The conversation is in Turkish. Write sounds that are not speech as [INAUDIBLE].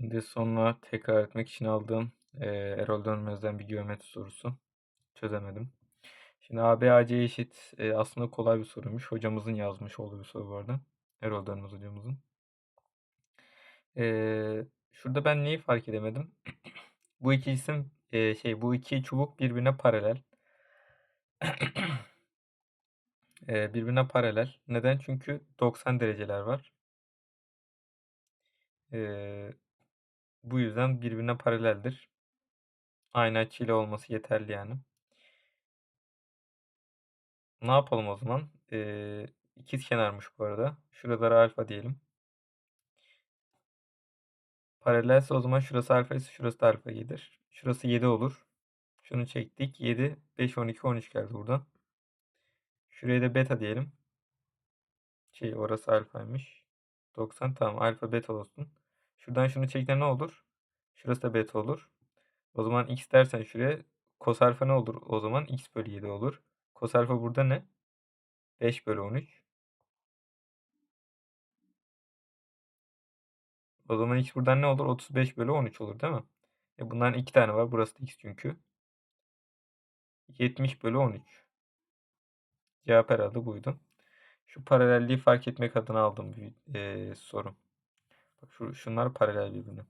Şimdi sonra tekrar etmek için aldığım eee, Erol Dönmez'den bir geometri sorusu. Çözemedim. Şimdi AB AC eşit e, aslında kolay bir soruymuş. Hocamızın yazmış olduğu bir soru arada. Erol Dönmez hocamızın. Eee, şurada ben neyi fark edemedim? [CLEARS THROAT] bu iki isim e, şey bu iki çubuk birbirine paralel. [CLEARS THROAT] E, birbirine paralel. Neden? Çünkü 90 dereceler var. E, bu yüzden birbirine paraleldir. Aynı açıyla olması yeterli yani. Ne yapalım o zaman? Ee, ikiz kenarmış bu arada. Şuralara alfa diyelim. Paralelse o zaman şurası alfa ise şurası da alfa 7'dir. Şurası 7 olur. Şunu çektik. 7, 5, 12, 13 geldi buradan. Şuraya da beta diyelim. Şey orası alfaymış. 90 tamam alfa beta olsun. Şuradan şunu çekten ne olur? Şurası da beta olur. O zaman x dersen şuraya cos alfa ne olur? O zaman x bölü 7 olur. Cos alfa burada ne? 5 bölü 13. O zaman x buradan ne olur? 35 bölü 13 olur değil mi? E bundan iki tane var. Burası da x çünkü. 70 bölü 13. Cevap herhalde buydu. Şu paralelliği fark etmek adına aldığım bir e, soru. Şu, şunlar paralel birbirine.